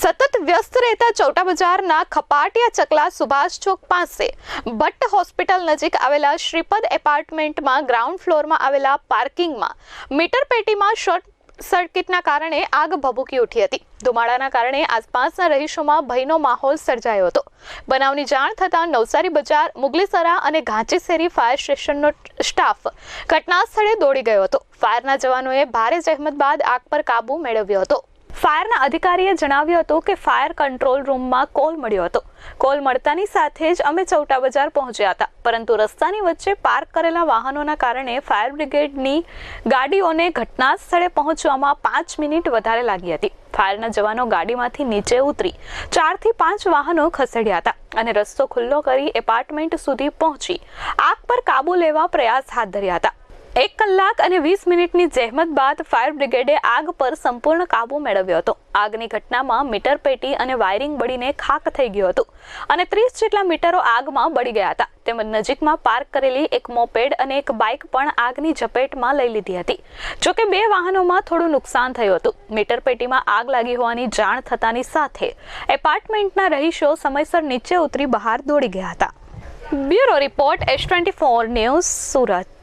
સતત વ્યસ્ત રહેતા ચૌટા બજારના ખપાટિયા ચકલા સુભાષ ચોક પાસે ભટ્ટ હોસ્પિટલ નજીક આવેલા શ્રીપદ એપાર્ટમેન્ટમાં ગ્રાઉન્ડ ફ્લોરમાં આવેલા પાર્કિંગમાં મીટર પેટીમાં શોર્ટ સર્કિટના કારણે આગ ભભૂકી ઉઠી હતી. ધુમાડાના કારણે આસપાસના રહીશોમાં ભયનો માહોલ સર્જાયો હતો. બનાવની જાણ થતાં નવસારી બજાર, મુગલીસરા અને ઘાંચીસેરી ફાયર સ્ટેશનનો સ્ટાફ ઘટના સ્થળે દોડી ગયો હતો. ફાયરના જવાનોએ ભારે જહેમત બાદ આગ પર કાબૂ મેળવ્યો હતો. ફાયરના અધિકારીએ જણાવ્યું હતું કે ફાયર કંટ્રોલ રૂમમાં કોલ મળ્યો હતો. કોલ મળતાની સાથે જ અમે ચૌટા બજાર પહોંચ્યા હતા. પરંતુ રસ્તાની વચ્ચે પાર્ક કરેલા વાહનોના કારણે ફાયર બ્રિગેડની ગાડીઓને ઘટના સ્થળે પહોંચવામાં પાંચ મિનિટ વધારે લાગી હતી. ફાયરના જવાનો ગાડીમાંથી નીચે ઉતરી ચારથી પાંચ વાહનો ખસેડ્યા હતા અને રસ્તો ખુલ્લો કરી એપાર્ટમેન્ટ સુધી પહોંચી આગ પર કાબુ લેવા પ્રયાસ હાથ ધર્યા હતા. એક કલાક અને વીસ મિનિટની જહેમત બાદ ફાયર બ્રિગેડે આગ પર સંપૂર્ણ કાબુ મેળવ્યો હતો. આગની ઘટનામાં મીટર પેટી અને વાયરિંગ બળીને ખાક થઈ ગયું હતું અને ત્રીસ જેટલા મીટરો આગમાં બળી ગયા હતા. તેમજ નજીકમાં પાર્ક કરેલી એક મોપેડ અને એક બાઇક પણ આગની ઝપેટમાં લઈ લીધી હતી. જોકે બે વાહનોમાં થોડું નુકસાન થયું હતું. મીટર પેટીમાં આગ લાગી હોવાની જાણ થતાની સાથે એપાર્ટમેન્ટના રહીશો સમયસર નીચે ઉતરી બહાર દોડી ગયા હતા. Bureau report S twenty four news Surat.